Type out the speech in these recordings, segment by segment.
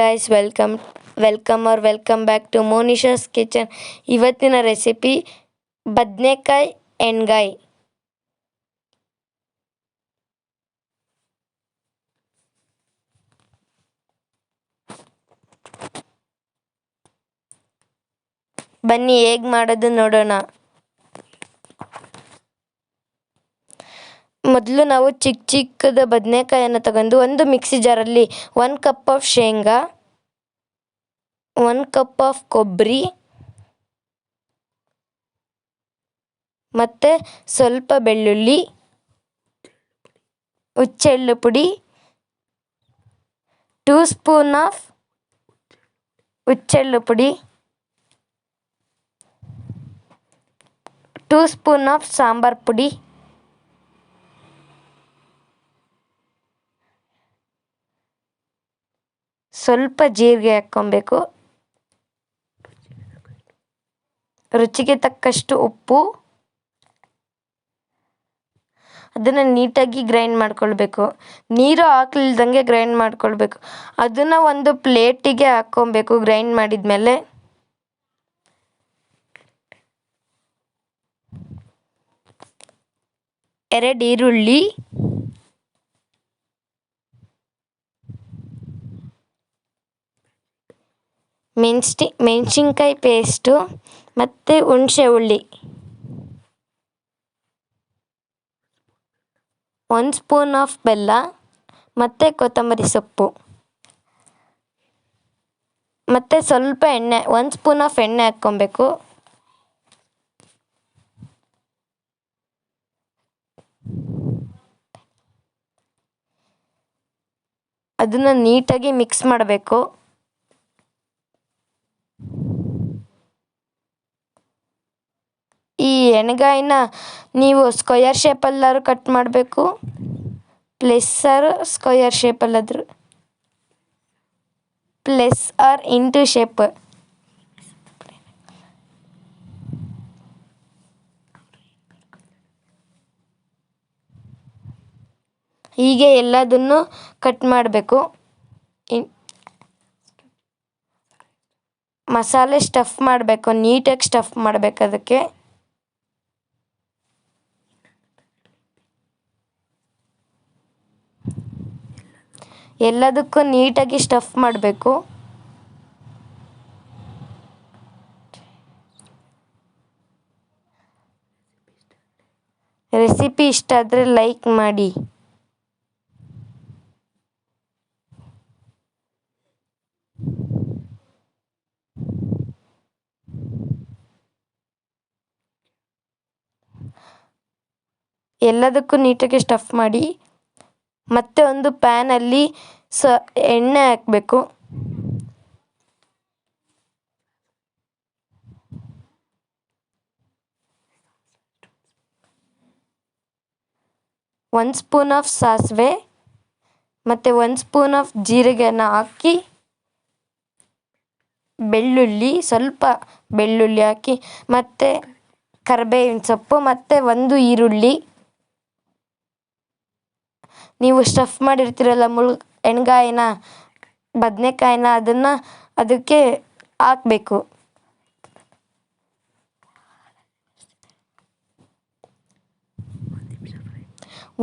Guys welcome welcome are welcome back to Monisha's kitchen ಇವತ್ತಿನ recipe ಬದನೆಕಾಯಿ ಎಣ್ಗಾಯಿ ಬನ್ನಿ, ಹೇಗೆ ಮಾಡೋದು ನೋಡೋಣ. ಮೊದಲು ನಾವು ಚಿಕ್ಕ ಚಿಕ್ಕದ ಬದನೆಕಾಯನ್ನು ತಗೊಂಡು ಒಂದು ಮಿಕ್ಸಿ ಜಾರಲ್ಲಿ ಒನ್ ಕಪ್ ಆಫ್ ಶೇಂಗಾ ಒನ್ ಕಪ್ ಆಫ್ ಕೊಬ್ಬರಿ ಮತ್ತು ಸ್ವಲ್ಪ ಬೆಳ್ಳುಳ್ಳಿ ಹುಚ್ಚೆಳ್ಳು ಪುಡಿ ಟೂ ಸ್ಪೂನ್ ಆಫ್ ಹುಚ್ಚೆಳ್ಳು ಪುಡಿ ಟೂ ಸ್ಪೂನ್ ಆಫ್ ಸಾಂಬಾರ್ ಪುಡಿ. ಸ್ವಲ್ಪ ಜೀರಿಗೆ ಹಾಕ್ಕೊಬೇಕು. ರುಚಿಗೆ ತಕ್ಕಷ್ಟು ಉಪ್ಪು. ಅದನ್ನು ನೀಟಾಗಿ ಗ್ರೈಂಡ್ ಮಾಡ್ಕೊಳ್ಬೇಕು. ನೀರು ಹಾಕ್ಲಿಲ್ದಂಗೆ ಗ್ರೈಂಡ್ ಮಾಡ್ಕೊಳ್ಬೇಕು. ಅದನ್ನು ಒಂದು ಪ್ಲೇಟಿಗೆ ಹಾಕ್ಕೊಬೇಕು ಗ್ರೈಂಡ್ ಮಾಡಿದ್ಮೇಲೆ. ಎರಡು ಈರುಳ್ಳಿ. ಮೆಣಸಿ ಮೆಣಸಿನ್ಕಾಯಿ ಪೇಸ್ಟು ಮತ್ತು ಹುಣಸೆ ಹುಳಿ. ಒಂದು ಸ್ಪೂನ್ ಆಫ್ ಬೆಲ್ಲ ಮತ್ತು ಕೊತ್ತಂಬರಿ ಸೊಪ್ಪು. ಮತ್ತು ಸ್ವಲ್ಪ ಎಣ್ಣೆ, ಒಂದು ಸ್ಪೂನ್ ಆಫ್ ಎಣ್ಣೆ ಹಾಕ್ಕೊಬೇಕು. ಅದನ್ನು ನೀಟಾಗಿ ಮಿಕ್ಸ್ ಮಾಡಬೇಕು. ಈ ಎಣ್ಗಾಯಿನ ನೀವು ಸ್ಕ್ವಯರ್ ಶೇಪಲ್ಲಾದ್ರು ಕಟ್ ಮಾಡಬೇಕು. ಪ್ಲಸ್ ಆರ್ ಸ್ಕ್ವಯರ್ ಶೇಪಲ್ಲಾದರೂ ಪ್ಲಸ್ ಆರ್ ಇಂಟು ಶೇಪ್ ಹೀಗೆ ಎಲ್ಲದನ್ನು ಕಟ್ ಮಾಡಬೇಕು. ಮಸಾಲೆ ಸ್ಟಫ್ ಮಾಡಬೇಕು, ನೀಟಾಗಿ ಸ್ಟಫ್ ಮಾಡಬೇಕು ಅದಕ್ಕೆ. ಎಲ್ಲದಕ್ಕೂ ನೀಟಾಗಿ ಸ್ಟಫ್ ಮಾಡಬೇಕು. ರೆಸಿಪಿ ಇಷ್ಟ ಆದರೆ ಲೈಕ್ ಮಾಡಿ. ಎಲ್ಲದಕ್ಕೂ ನೀಟಾಗಿ ಸ್ಟಫ್ ಮಾಡಿ. ಮತ್ತೆ ಒಂದು ಪ್ಯಾನಲ್ಲಿ ಸ, ಎಣ್ಣೆ ಹಾಕಬೇಕು. ಒಂದು ಸ್ಪೂನ್ ಆಫ್ ಸಾಸಿವೆ ಮತ್ತು ಒಂದು ಸ್ಪೂನ್ ಆಫ್ ಜೀರಿಗೆನ ಹಾಕಿ, ಬೆಳ್ಳುಳ್ಳಿ, ಸ್ವಲ್ಪ ಬೆಳ್ಳುಳ್ಳಿ ಹಾಕಿ, ಮತ್ತು ಕರ್ಬೇವಿನ ಸೊಪ್ಪು, ಮತ್ತು ಒಂದು ಈರುಳ್ಳಿ. ನೀವು ಸ್ಟಫ್ ಮಾಡಿರ್ತೀರಲ್ಲ ಮುಳ್ ಎಣ್ಗಾಯಿನ, ಬದನೆಕಾಯಿನ ಅದನ್ನು ಅದಕ್ಕೆ ಹಾಕಬೇಕು.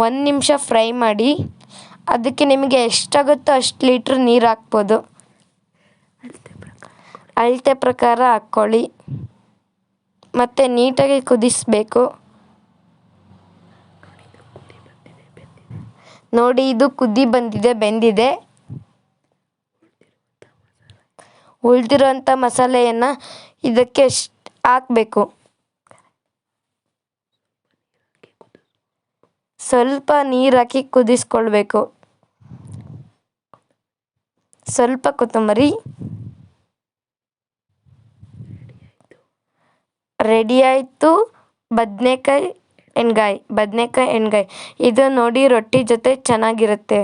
ಒಂದು ನಿಮಿಷ ಫ್ರೈ ಮಾಡಿ, ಅದಕ್ಕೆ ನಿಮಗೆ ಎಷ್ಟಾಗುತ್ತೋ ಅಷ್ಟು ಲೀಟ್ರ್ ನೀರು ಹಾಕ್ಬೋದು. ಅಳತೆ ಪ್ರಕಾರ ಹಾಕ್ಕೊಳ್ಳಿ. ಮತ್ತು ನೀಟಾಗಿ ಕುದಿಸಬೇಕು. ನೋಡಿ, ಇದು ಕುದಿ ಬಂದಿದೆ, ಬೆಂದಿದೆ. ಉಳಿದಿರೋಂಥ ಮಸಾಲೆಯನ್ನು ಇದಕ್ಕೆ ಹಾಕಬೇಕು? ಸ್ವಲ್ಪ ನೀರು ಹಾಕಿ ಕುದಿಸ್ಕೊಳ್ಬೇಕು. ಸ್ವಲ್ಪ ಕೊತ್ತಂಬರಿ. ರೆಡಿ ಆಯಿತು. ಬದನೆಕಾಯಿ ಎಣ್ಗಾಯಿ, ಬದನೆಕಾಯಿ ಎಣ್ಗಾಯಿ. ಇದು ನೋಡಿ ರೊಟ್ಟಿ ಜೊತೆ ಚೆನ್ನಾಗಿರುತ್ತೆ.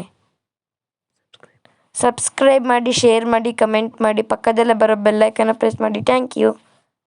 ಸಬ್ಸ್ಕ್ರೈಬ್ ಮಾಡಿ ಶೇರ್ ಮಾಡಿ ಕಮೆಂಟ್ ಮಾಡಿ, ಪಕ್ಕದಲ್ಲೇ ಬರೋ ಬೆಲ್ಲೈಕನ್ನ ಪ್ರೆಸ್ ಮಾಡಿ. Thank you